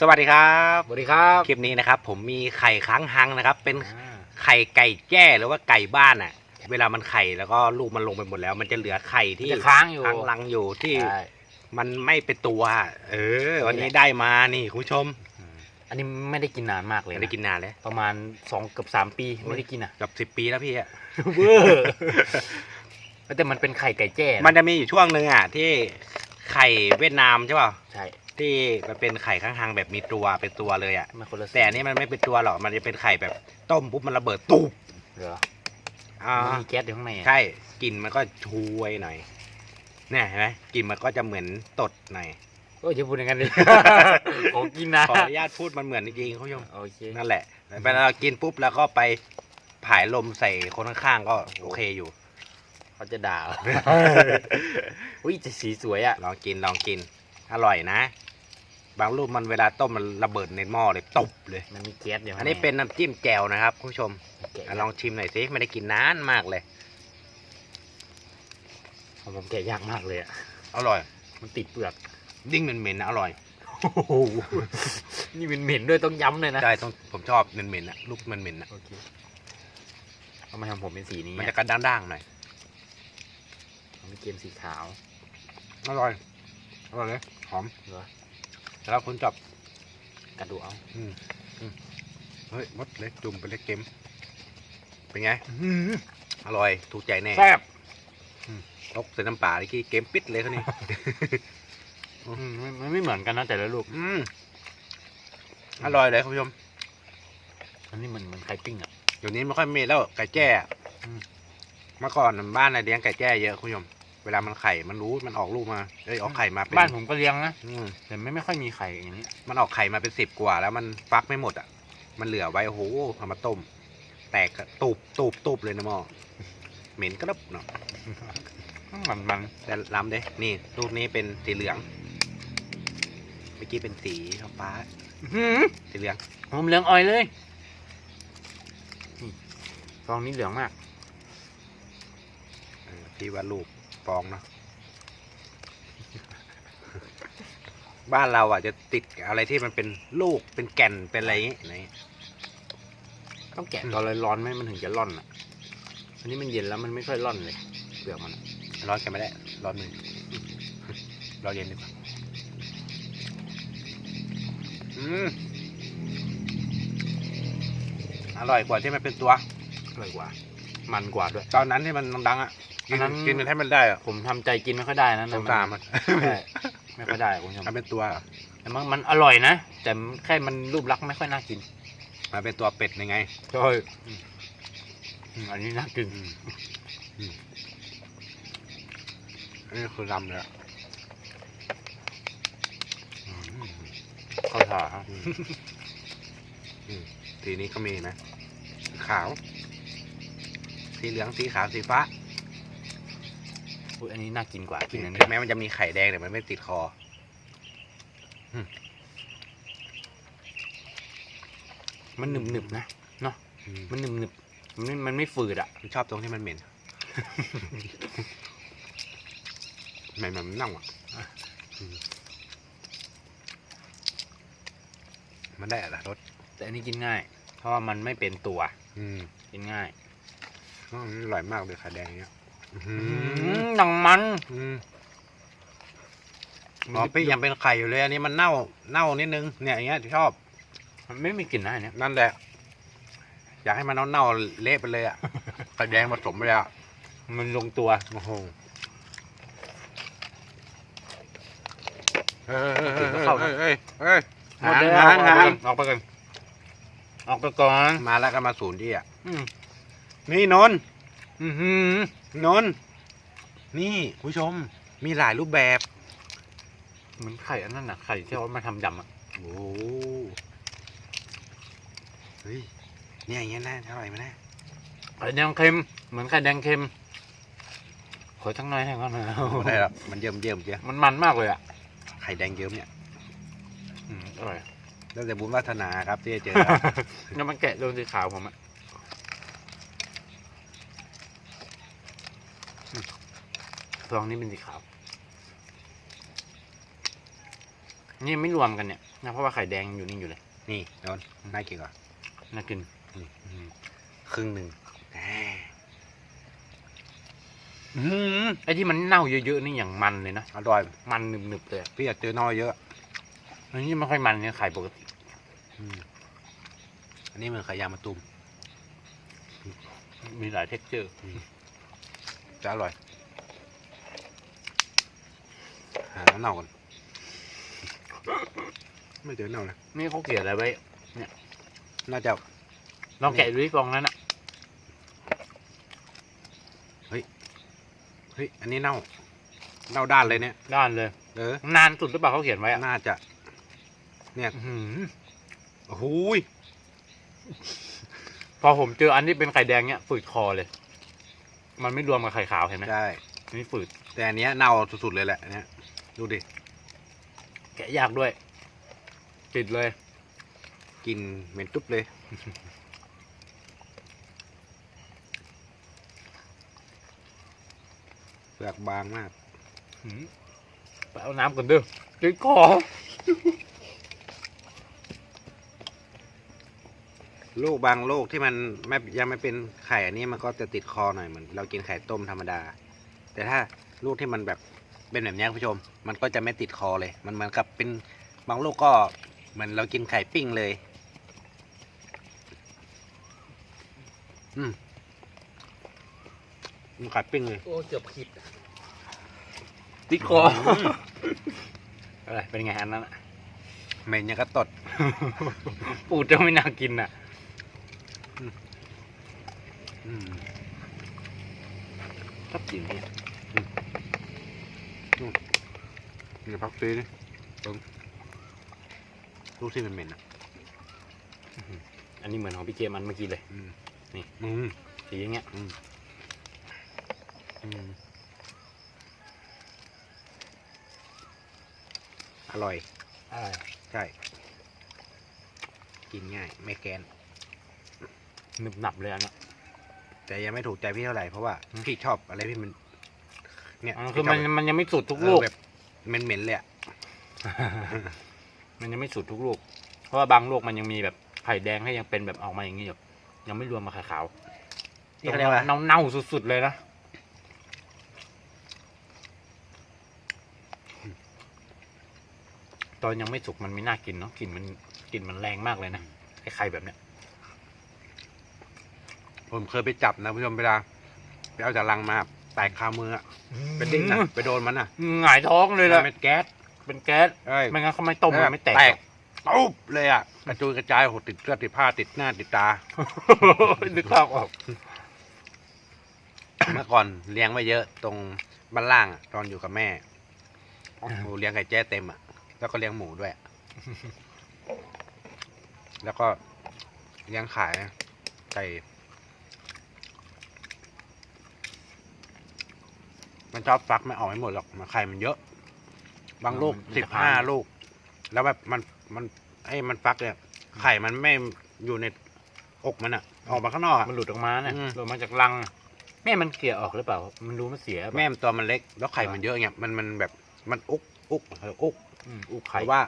สวัสดีครับสวัสดีครับ คลิปนี้นะครับ ผมมีไข่ค้างหังนะครับ เป็นไข่ไก่แจ้หรือว่าไก่บ้านอะ เวลามันไข่แล้วก็ลูกมันลงไปหมดแล้ว มันจะเหลือไข่ที่จะค้างอยู่ ค้างรังอยู่ที่ใช่มันไม่เป็นตัว เออ วันนี้ได้มานี่คุณผู้ชมอันนี้ไม่ได้กินนานมากเลยไม่นะได้กินนานเลยประมาณสองเกือบสามปีไม่ได้กินอะเกับสิบปีแล้วพี่อะเวอร์แต่มันเป็นไข่ไก่แจ้นะมันจะมีอยู่ช่วงหนึ่งอะที่ไข่เวียดนามใช่ป่ะใช่ ที่มันเป็นไข่ค้างหังแบบมีตัวเป็นตัวเลยอะมันคนละสีแต่อันนี้มันไม่เป็นตัวหรอกมันจะเป็นไข่แบบต้มปุ๊บมันระเบิดตุบเหรออ่ามันมีแก๊สอยู่ข้างในอะใช่กลิ่นมันก็ช่วยหน่อยเนี่ยเห็นไหมกลิ่นมันก็จะเหมือนตดหน่อยโอ้ยอย่าพูดอย่างนั้นดิของกินนะขออนุญาตพูดมันเหมือนจริงๆคุณผู้ชมโอเคนั่นแหละเวลาเรากินปุ๊บแล้วก็ไปผายลมใส่คนข้างๆก็โอเคอยู่เขาจะด่าอุ้ยแต่สีสวยอะลองกินลองกิน อร่อยนะ บางรูปมันเวลาต้มมันระเบิดในหม้อเลยตบเลย มันมีแก๊สอยู่อันนี้เป็นน้ำจิ้มแจ่วนะครับคุณผู้ชมแกะอะลองชิมหน่อยสิไม่ได้กินนานมากเลย ของผมแกะยากมากเลยอะ อร่อย มันติดเปลือก ยิ่งเหม็นๆนะอร่อย โอ้โห นี่เป็นเหม็นๆด้วยต้องย้ำเลยนะ ใช่ต้องผมชอบเหม็นๆนะลูกมันเหม็นๆนะโอเคเอามาทำผมเป็นสีนี้มันอะจะกระด้างๆหน่อยเอาเป็นเกมสีขาว อร่อย อร่อยเลย หอมเหรอ แล้วคุณจับกระดูกเอาอืมอืมเฮ้ยมดเล็กจุ่มไปเล็กเค็มเป็นไง อร่อยถูกใจแน่แซ่บตกใส่น้ำปลาเมื่อกี้เค็มปิดเลยเขานี่ อืมมันมันไม่เหมือนกันนะแต่ละลูก อืมอร่อยเลยคุณผู้ชม อันนี้มันเหมือนไข่ปิ้งอะ เดี๋ยวนี้ไม่ค่อยมีแล้วไก่แจ้อะอืมเมื่อก่อนบ้านนายเลี้ยงไก่แจ้เยอะคุณผู้ชม เวลามันไข่ มันรู้ มันออกลูกมาเอ้ยออกไข่มาเป็นบ้านผมก็เลี้ยงนะอืมแต่ไม่ไม่ค่อยมีไข่อย่างนี้มันออกไข่มาเป็นสิบกว่า แล้วมันฟักไม่หมดอะ มันเหลือไว้โอ้โหเอามาต้ม แตกอะตูบตูบตูบเลยนะหมอเหม็นกระดับเนาะมันมันแต่ล้ำเด้ นี่ลูกนี้เป็นสีเหลือง เมื่อกี้เป็นสีฟ้าหืมสีเหลืองผมเหลืองอ่อยเลยนี่ฟองนี้เหลืองมากเออพี่ว่าลูก ฟองเนาะบ้านเราอะจะติดอะไรที่มันเป็นลูกเป็นแก่นเป็นอะไรอย่างงี้ไหนต้องแกะตอนร้อนๆไหมมันถึงจะร่อนอะอันนี้มันเย็นแล้วมันไม่ค่อยร่อนเลยเปลือกมันอะร้อนกันไม่ได้ร้อนมือรอเย็นดีกว่าอืมอร่อยกว่าที่มันเป็นตัวอร่อยกว่า มันกว่าด้วย ตอนนั้นที่มันดังๆอะ กิอันนนั้น กินมันให้มันได้อะผมทำใจกินไม่ค่อยได้นะสงสารมันใช่ไม่ค่อยได้คุณผู้ชมมันเป็นตัวอะแต่มันมันอร่อยนะ แต่แค่มันรูปลักษณ์ไม่ค่อยน่ากินมันเป็นตัวเป็ดยังไง ใช่อันนี้น่ากินอืมอืมอันนี้คือลำเลยอะอืมเข้าท่าฮะอืมสีนี้ก็มีไหมสีขาว สีเหลือง สีขาว สีฟ้า อุ๊ยอันนี้น่ากินกว่ากินอันถึนี้งแม้มันจะมีไข่แดงแต่มันไม่ติดคอมันหนึบหนึบๆนะ อืมมันหนึบหนึบๆมันไม่มันไม่ฝืดอะ ผมชอบตรงที่มันเหม็น เหม็นแบบมันเน่าอะอืมมันได้อะไรรสแต่อันนี้กินง่าย เพราะว่ามันไม่เป็นตัว อืมกินง่ายอ๋ออันนี้อร่อยมากเลยไข่แดงอย่างเงี้ยอื้อ หือือมดังมันอืมอ๋อพี่ยังเป็นไข่อยู่เลย อันนี้มันเน่า เน่านิดนึง เนี่ยอย่างเงี้ยชอบ มันไม่มีกลิ่นนะอันเนี้ยนั่นแหละ อยากให้มันเน่าๆเละไปเลยอะไข่แดงผสมไปเลยอะมันลงตัวโอ้โหเฮ้ยเฮ้ยเฮ้ยเฮ้ยเฮ้ยเฮ้ยหมดแล้วหางหางออกไปก่อนออกไปก่อน มาแล้วก็มาศูนย์ที่อะอืมนี่นนท์อื้อหือ นนท์นี่ผู้ชมมีหลายรูปแบบ เหมือนไข่อันนั้นน่ะไข่ที่เขามาทำยำอะโอ้โหเฮ้ยเนี่ยอย่างเงี้ยน่าอร่อยไหมนะไข่แดงเค็มเหมือนไข่แดงเค็มขอทั้งน้อยให้เขาหน่อยไม่ได้หรอกมันเยิ่มเยิ่มเจ้มันมันมากเลยอะไข่แดงเยิ้มเนี่ยอืมอร่อยแล้วแต่บุญวัฒนาครับที่จะเจอแล้วมันแกะโดนสีขาวผมอะอืมฟ องนี้เป็นสีขาว นี่ไม่รวมกันเนี่ยนะเพราะว่าไข่แดงอยู่นี่อยู่เลย นี่โดนน่ากินก่อนน่ากินนี่อืมครึ่งหนึ่งแหมอืมไอ้ที่มันเน่าเยอะๆนี่อย่างมันเลยนะอร่อยมันหนึบๆเลยอะพี่อยากเจอน้อยเยอะอันนี้ไม่ค่อยมันเนี่ยไข่ปกติอืมอันนี้เหมือนไข่ยางมะตูมมีหลายเท็กเจอร์จะอร่อย หาน้ำเน่าก่อนไม่เจอเน่านะนี่เขาเขียนอะไรไว้น่าจะลองแกะดูที่ฟองนั้นอะเฮ้ยอันนี้เน่า เน่าด้านเลยเนี่ย ด้านเลย เออนานสุดหรือเปล่าเขาเขียนไว้อะน่าจะ เนี่ยอื้อหือโอ้โหยพอผมเจออันที่เป็นไข่แดงเนี่ยฝืดคอเลย มันไม่รวมกับไข่ขาวเห็นไหมใช่อันนี่ฝืด แต่อันเนี้ยเน่าสุดๆเลยแหละอันเนี้ย ดูดิ แกะยากด้วยปิดเลยกลินเหม็นตุ๊บเลย เปลือกบางมากหืมไปเอาน้ำกันเด้อติดคอลูกบางลูกที่มันไม่ยังไม่เป็นไข่อันนี้มันก็จะติดคอหน่อยเหมือนเรากินไข่ต้มธรรมดา แต่ถ้าลูกที่มันแบบ เป็นแบบเนี้ยคุณผู้ชม มันก็จะไม่ติดคอเลย มันเหมือนกับเป็นบางลูกก็เหมือนเรากินไข่ปิ้งเลย อืมมันไข่ปิ้งเลย โอ้เกือบผิดติดคออะไรเป็นไงอันนั้นอะเหม็นยังกระตด ปูดจะไม่น่ากินอะอืมชอบกินเนี่ย นี่พักซีนี่ตรงลูกที่มันเหม็นอะอันนี้เหมือนของพี่เจมันเมื่อกี้เลยอืมนี่อืมสีอย่างเงี้ยอืมอืมอร่อยอะไรใช่ กินง่าย ไม่แกนหนึบหนับเลยอันเนี้ยแต่ยังไม่ถูกใจพี่เท่าไหร่เพราะว่าพี่ชอบอะไรที่มัน เนี่ยอ๋อคือพี่ชมับนมันยังไม่สุดทุกเออลูกแบบเหม็นๆเลยอะมันยังไม่สุดทุกลูก เพราะว่าบางลูกมันยังมีแบบไข่แดงให้ยังเป็นแบบออกมาอย่างนี้อยู่ยังไม่รวมมาไข่ขาวนี่เขาเรียกว่าเน่าเน่าๆสุดๆเลยนะตอนยังไม่สุกมันไม่น่ากินเนาะกลิ่นมันกลิ่นมันแรงมากเลยนะไอ้ไข่แบบเนี้ยผมเคยไปจับนะผู้ชมเวลาไปเอาจากลังมา แตกคามืออะเป็นดิ้นอะไปโดนมันอะหงายท้องเลยละมันเป็นแก๊สเป็นแก๊สเอ้ยไม่งั้นเขาไม่ต้มมันไม่แตกตุ๊บเลยอะกระจุยกระจายโหติดเสื้อติดผ้าติดหน้าติดตา นึกภาพออก เมื่อก่อนเลี้ยงไว้เยอะตรงบ้านล่างอะตอนอยู่กับแม่โอ้โหเลี้ยงไก่แจ้เต็มอะแล้วก็เลี้ยงหมูด้วย แล้วก็เลี้ยงขายไก่ มันชอบฟักไม่ออกไม่หมดหรอกมันไข่มันเยอะ บางลูกมันสิบจะห้าพังลูก แล้วแบบมันมันไอ้มันฟักเนี่ยไข่มันไม่อยู่ในอกมันอะออกมาข้างนอกอะมันหลุดออกมาเนี่ยอืม หลุดมาจากรังอะแม่มันเกลี่ยออกหรือเปล่า มันรู้มันเสียเปล่าแม่มันตัวมันเล็ก แล้วไข่มันเยอะเงี้ยมันมันแบบมันอุกอุกเอออุกอืมอุกหไข่รือว่า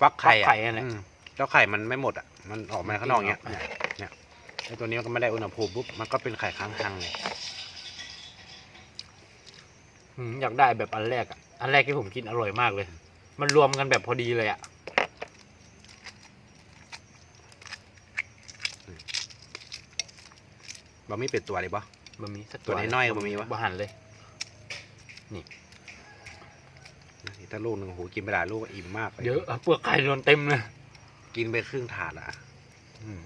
ฟักไข่ฟักไข่อะเนี่ยอืมแล้วไข่มันไม่หมดอะมันออกมาข้างนอกเงี้ยมันกินออกเนี่ยเนี่ยไอ้ตัวนี้มันก็ไม่ได้อุณหภูมิปุ๊บมันก็เป็นไข่ค้างทังเลย อืมอยากได้แบบอันแรกอะ อันแรกที่ผมกินอร่อยมากเลย มันรวมกันแบบพอดีเลยอะ บะหมี่เป็ดตัวเลยปะ บะหมี่สักตัวน้อยๆก็บะหมี่วะ บะหั่นเลย ถ้าลูกหนึ่งโอ้โหกินไปหลายลูกก็อิ่มมากลเยอะอะเปลือกไข่โดนเต็มเลยกินไปครึ่งถาดอะ อืม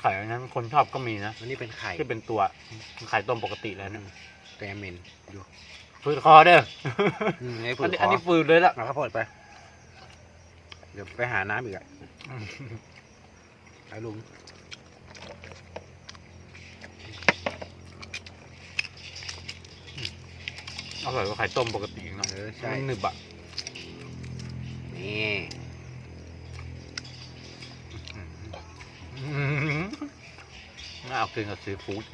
ไข่อันนั้นคนชอบก็มีนะอันนี้เป็นไข่ที่เป็นตัวไข่ต้มปกติแล้วอืนะมแต่เหม็นอยู่ฟืดคอเด้ออืมไอ้ฝือันนนี้คอันอนี้ฟืดเลยละเอาข้าวโพดไป เดี๋ยวไปหาน้ำอีกอะไอ้ลุงอร่อยกว่าไข่ต้มปกติอีกเนาะเออใช่มันหนึบอะนี่ เกินกับซีฟู้ด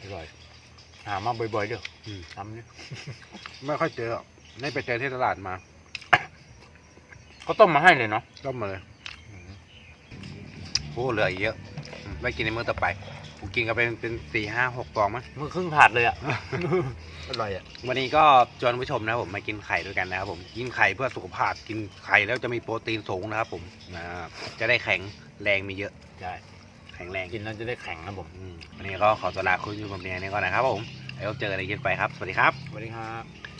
อร่อย หามาบ่อยๆเด้อทำเนี่ยไม่ค่อยเจอไม่ไปเจอที่ตลาดมาเขาต้มมาให้เลยเนาะต้มมาเลยโอ้เหลือเยอะไม่กินในมื้อต่อไป ผมกินกันเป็นเป็นสี่ห้าหกฟองมั้งมือครึ่งถาดเลยอะ อร่อยอะ วันนี้ก็ชวนผู้ชมนะครับผมมากินไข่ด้วยกันนะครับผมกินไข่เพื่อสุขภาพกินไข่แล้วจะมีโปรตีนสูงนะครับผมนะจะได้แข็งแรงมีเยอะใช่แข็งแรงกินแล้วจะได้แข็งนะผมอืมวันนี้ก็ขอตัวลาคุณผู้ชมเพียงนี้ก่อนนะครับผมแล้วเจอกันในคลิปไปครับ สวัสดีครับ สวัสดีครับ